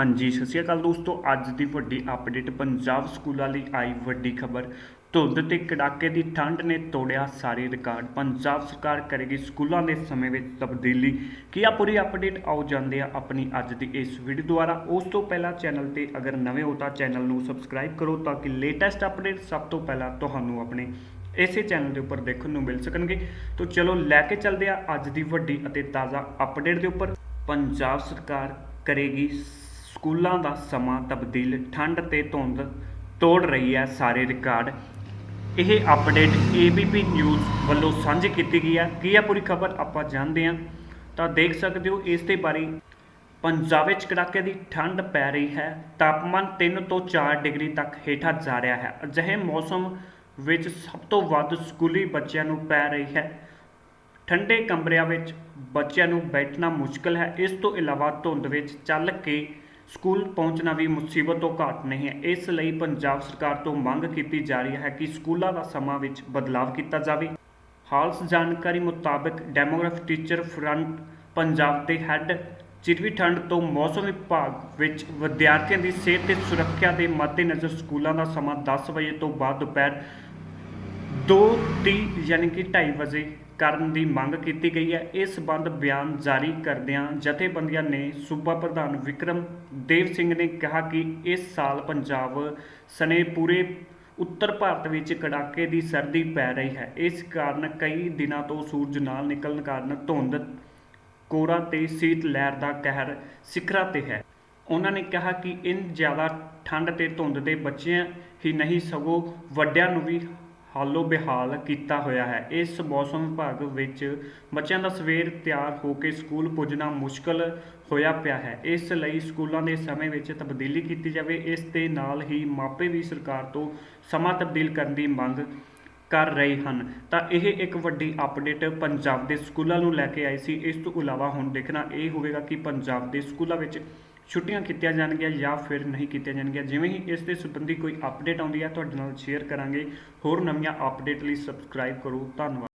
ਹਾਂਜੀ, ਸਤਿ ਸ਼੍ਰੀ ਅਕਾਲ ਦੋਸਤੋ। ਅੱਜ ਦੀ ਵੱਡੀ ਅਪਡੇਟ ਪੰਜਾਬ ਸਕੂਲਾਂ ਲਈ ਆਈ ਵੱਡੀ ਖਬਰ। ਧੁੰਦ ਤੇ ਕੜਾਕੇ ਦੀ ਠੰਡ ਨੇ ਤੋੜਿਆ ਸਾਰੇ ਰਿਕਾਰਡ। ਪੰਜਾਬ ਸਰਕਾਰ ਕਰੇਗੀ ਸਕੂਲਾਂ ਦੇ ਸਮੇਂ ਵਿੱਚ ਤਬਦੀਲੀ। ਕੀ ਆ ਪੂਰੀ ਅਪਡੇਟ ਆਉ ਜਾਂਦੇ ਆ ਆਪਣੀ ਅੱਜ ਦੀ ਇਸ ਵੀਡੀਓ ਦੁਆਰਾ। ਉਸ ਤੋਂ ਪਹਿਲਾਂ ਚੈਨਲ ਤੇ ਅਗਰ ਨਵੇਂ ਹੋ ਤਾਂ ਚੈਨਲ ਨੂੰ ਸਬਸਕ੍ਰਾਈਬ ਕਰੋ ਤਾਂ ਕਿ ਲੇਟੈਸਟ ਅਪਡੇਟ ਸਭ ਤੋਂ ਪਹਿਲਾਂ ਤੁਹਾਨੂੰ ਆਪਣੇ ਇਸੇ ਚੈਨਲ ਦੇ ਉੱਪਰ ਦੇਖਣ ਨੂੰ ਮਿਲ ਸਕਣਗੇ। ਤਾਂ ਚਲੋ ਲੈ ਕੇ ਚੱਲਦੇ ਆ ਅੱਜ ਦੀ ਵੱਡੀ ਅਤੇ ਤਾਜ਼ਾ ਅਪਡੇਟ ਦੇ ਉੱਪਰ। ਪੰਜਾਬ ਸਰਕਾਰ ਕਰੇਗੀ ਸਕੂਲਾਂ ਦਾ ਸਮਾਂ ਤਬਦੀਲ, ਠੰਡ ਅਤੇ ਧੁੰਦ ਤੋੜ ਰਹੀ ਹੈ ਸਾਰੇ ਰਿਕਾਰਡ। ਇਹ ਅਪਡੇਟ ABP ਨਿਊਜ਼ ਵੱਲੋਂ ਸਾਂਝੀ ਕੀਤੀ ਗਈ ਹੈ। ਕੀ ਹੈ ਪੂਰੀ ਖਬਰ ਆਪਾਂ ਜਾਣਦੇ ਹਾਂ? ਤਾਂ ਦੇਖ ਸਕਦੇ ਹੋ, ਇਸ ਦੇ ਬਾਰੇ ਪੰਜਾਬ ਵਿੱਚ ਕੜਾਕੇ ਦੀ ਠੰਡ ਪੈ ਰਹੀ ਹੈ। ਤਾਪਮਾਨ 3 ਤੋਂ 4 ਡਿਗਰੀ ਤੱਕ ਹੇਠਾਂ ਜਾ ਰਿਹਾ ਹੈ। ਅਜਿਹੇ ਮੌਸਮ ਵਿੱਚ ਸਭ ਤੋਂ ਵੱਧ ਸਕੂਲੀ ਬੱਚਿਆਂ ਨੂੰ ਪੈ ਰਹੀ ਹੈ। ਠੰਡੇ ਕਮਰਿਆਂ ਵਿੱਚ ਬੱਚਿਆਂ ਨੂੰ ਬੈਠਣਾ ਮੁਸ਼ਕਲ ਹੈ। ਇਸ ਤੋਂ ਇਲਾਵਾ ਧੁੰਦ ਵਿੱਚ ਚੱਲ ਕੇ ਸਕੂਲ ਪਹੁੰਚਣਾ ਵੀ ਮੁਸੀਬਤ ਤੋਂ ਘੱਟ ਨਹੀਂ ਹੈ। ਇਸ ਲਈ ਪੰਜਾਬ ਸਰਕਾਰ ਤੋਂ ਮੰਗ ਕੀਤੀ ਜਾ ਰਹੀ ਹੈ ਕਿ ਸਕੂਲਾਂ ਦਾ ਸਮਾਂ ਵਿੱਚ ਬਦਲਾਵ ਕੀਤਾ ਜਾਵੇ। ਹਾਲਸ ਜਾਣਕਾਰੀ ਮੁਤਾਬਕ ਡੈਮੋਗ੍ਰਾਫ ਟੀਚਰ ਫਰੰਟ ਪੰਜਾਬ ਦੇ ਹੈੱਡ ਚਿਰਵੀ ਠੰਡ ਤੋਂ ਮੌਸਮ ਵਿਭਾਗ ਵਿੱਚ ਵਿਦਿਆਰਥੀਆਂ ਦੀ ਸਿਹਤ ਤੇ ਸੁਰੱਖਿਆ ਦੇ ਮੱਦੇਨਜ਼ਰ ਸਕੂਲਾਂ ਦਾ ਸਮਾਂ 10 ਵਜੇ ਤੋਂ ਬਾਅਦ ਦੁਪਹਿਰ 2:30 ਯਾਨੀ ਕਿ 2:30 ਵਜੇ ਕਰਨ ਦੀ ਮੰਗ ਕੀਤੀ ਗਈ ਹੈ। ਇਸ ਸੰਬੰਧ ਬਿਆਨ ਜਾਰੀ ਕਰਦਿਆਂ ਜਥੇਬੰਦੀਆਂ ਨੇ ਸੂਬਾ ਪ੍ਰਧਾਨ ਵਿਕਰਮ ਦੇਵ ਸਿੰਘ ਨੇ ਕਿਹਾ ਕਿ ਇਸ ਸਾਲ ਪੰਜਾਬ ਸਣੇ ਪੂਰੇ ਉੱਤਰ ਭਾਰਤ ਵਿੱਚ ਕੜਾਕੇ ਦੀ ਸਰਦੀ ਪੈ ਰਹੀ ਹੈ। ਇਸ ਕਾਰਨ ਕਈ ਦਿਨਾਂ ਤੋਂ ਸੂਰਜ ਨਾਲ ਨਿਕਲਣ ਕਾਰਨ ਧੁੰਦ ਕੋਰਾ ਤੇ ਸੀਤ ਲਹਿਰ ਦਾ ਕਹਿਰ ਸਿਖਰਾਂ ਤੇ ਹੈ। ਉਹਨਾਂ ਨੇ ਕਿਹਾ ਕਿ ਇਨ ਜ਼ਿਆਦਾ ਠੰਡ ਤੇ ਧੁੰਦ ਦੇ ਬੱਚਿਆਂ ਹੀ ਨਹੀਂ, ਸਗੋਂ ਵੱਡਿਆਂ ਨੂੰ ਵੀ ਹਾਲੋ ਬਿਹਾਲ ਕੀਤਾ ਹੋਇਆ ਹੈ। ਇਸ ਮੌਸਮ ਵਿਭਾਗ ਵਿੱਚ ਬੱਚਿਆਂ ਦਾ ਸਵੇਰ ਤਿਆਰ ਹੋ ਕੇ ਸਕੂਲ ਪੁੱਜਣਾ ਮੁਸ਼ਕਲ ਹੋਇਆ ਪਿਆ ਹੈ। ਇਸ ਲਈ ਸਕੂਲਾਂ ਦੇ ਸਮੇਂ ਵਿੱਚ ਤਬਦੀਲੀ ਕੀਤੀ ਜਾਵੇ। ਇਸ ਦੇ ਨਾਲ ਹੀ ਮਾਪੇ ਵੀ ਸਰਕਾਰ ਤੋਂ ਸਮਾਂ ਤਬਦੀਲ ਕਰਨ ਦੀ ਮੰਗ ਕਰ ਰਹੇ ਹਨ। ਤਾਂ ਇਹ ਇੱਕ ਵੱਡੀ ਅਪਡੇਟ ਪੰਜਾਬ ਦੇ ਸਕੂਲਾਂ ਨੂੰ ਲੈ ਕੇ ਆਈ ਸੀ। ਇਸ ਤੋਂ ਇਲਾਵਾ ਹੁਣ ਦੇਖਣਾ ਇਹ ਹੋਵੇਗਾ ਕਿ ਪੰਜਾਬ ਦੇ ਸਕੂਲਾਂ ਵਿੱਚ ਛੁੱਟੀਆਂ ਕੀਤੀਆਂ ਜਾਣਗੀਆਂ ਜਾਂ ਫਿਰ ਨਹੀਂ ਕੀਤੀਆਂ ਜਾਣਗੀਆਂ। ਜਿਵੇਂ ਹੀ ਇਸ ਦੇ ਸੰਬੰਧੀ ਕੋਈ ਅਪਡੇਟ ਆਉਂਦੀ ਹੈ, ਤੁਹਾਡੇ ਨਾਲ ਸ਼ੇਅਰ ਕਰਾਂਗੇ। ਹੋਰ ਨਵੀਆਂ ਅਪਡੇਟ ਲਈ ਸਬਸਕ੍ਰਾਈਬ ਕਰੋ। ਧੰਨਵਾਦ।